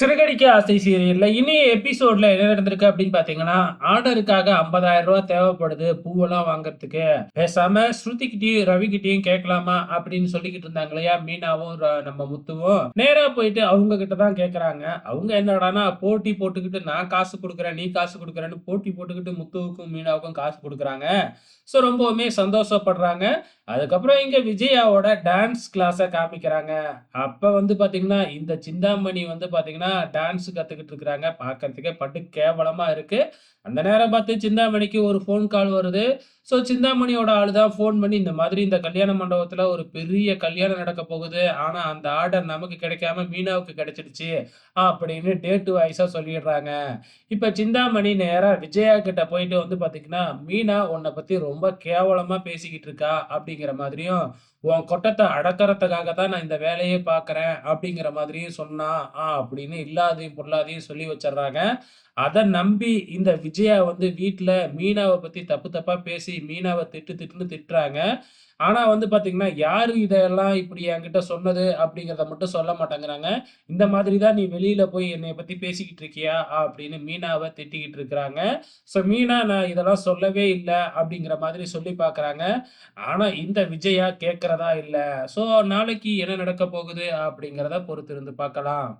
சிறகடிக்க ஆசை சீரியல்ல இனி எபிசோட்ல என்ன நடந்திருக்கு அப்படின்னு பாத்தீங்கன்னா, ஆர்டருக்காக ஐம்பதாயிரம் ரூபாய் தேவைப்படுது பூவெல்லாம் வாங்குறதுக்கு. பேசாம ஸ்ருதிகிட்டயும், ரவிகிட்டயும் கேட்கலாமா அப்படின்னு சொல்லிக்கிட்டு இருந்தாங்க இல்லையா? மீனாவும், நம்ம முத்துவும். நேரா போயிட்டு அவங்க கிட்ட தான் கேட்குறாங்க அவங்க என்னடான்னா போட்டி போட்டுக்கிட்டு நான் காசு கொடுக்குறேன் நீ காசு கொடுக்குறேன்னு போட்டி போட்டுக்கிட்டு முத்துவுக்கும், மீனாவுக்கும் காசு கொடுக்குறாங்க ஸோ ரொம்பவுமே சந்தோஷப்படுறாங்க. அதுக்கப்புறம் இங்க விஜயாவோட டான்ஸ் கிளாஸ காமிக்கிறாங்க. அப்ப வந்து பாத்தீங்கன்னா, இந்த சிந்தாமணி வந்து பாத்தீங்கன்னா, டான்ஸ் கத்துக்கிட்டு இருக்கிறாங்க. பார்க்கறதுக்கே பட்டு கேவலமா இருக்கு. அந்த நேரம் பார்த்து சிந்தாமணிக்கு ஒரு ஃபோன் கால் வருது. ஸோ சிந்தாமணியோட ஆளு தான் ஃபோன் பண்ணி, இந்த மாதிரி இந்த கல்யாண மண்டபத்தில் ஒரு பெரிய கல்யாணம் நடக்கப் போகுது. ஆனால் அந்த ஆர்டர் நமக்கு கிடைக்காம மீனாவுக்கு கிடைச்சிடுச்சு. அப்படின்னு டேட்டு வாய்ஸாக சொல்லிடுறாங்க. இப்போ சிந்தாமணி நேராக விஜயா கிட்ட போயிட்டு வந்து பார்த்தீங்கன்னா மீனா உன்னை பற்றி ரொம்ப கேவலமாக பேசிக்கிட்டு இருக்கா அப்படிங்கிற மாதிரியும், உன் கொட்டத்தை அடக்கிறதுக்காக தான் நான் இந்த வேலையே பார்க்குறேன் அப்படிங்கிற மாதிரியும் சொன்னா, ஆ அப்படின்னு இல்லாதையும் பொருளாதையும் சொல்லி வச்சிடுறாங்க அதை நம்பி இந்த விஜயா வந்து வீட்டில் மீனாவை பற்றி தப்பு தப்பாக பேசி மீனாவை திட்டு திட்டுன்னு திட்டுறாங்க. ஆனால் வந்து பார்த்தீங்கன்னா யாரு இதெல்லாம் இப்படி என்கிட்ட சொன்னது அப்படிங்கிறத மட்டும் சொல்ல மாட்டேங்கிறாங்க. இந்த மாதிரி தான் நீ வெளியில் போய் என்னை பற்றி பேசிக்கிட்டு இருக்கியா? அப்படின்னு மீனாவை திட்டிக்கிட்டு இருக்கிறாங்க. ஸோ மீனா நான் இதெல்லாம் சொல்லவே இல்லை அப்படிங்கிற மாதிரி சொல்லி பார்க்குறாங்க. ஆனால் இந்த விஜயா கேட்குறதா இல்லை ஸோ நாளைக்கு என்ன நடக்கப் போகுது அப்படிங்கிறத பொறுத்திருந்து பார்க்கலாம்.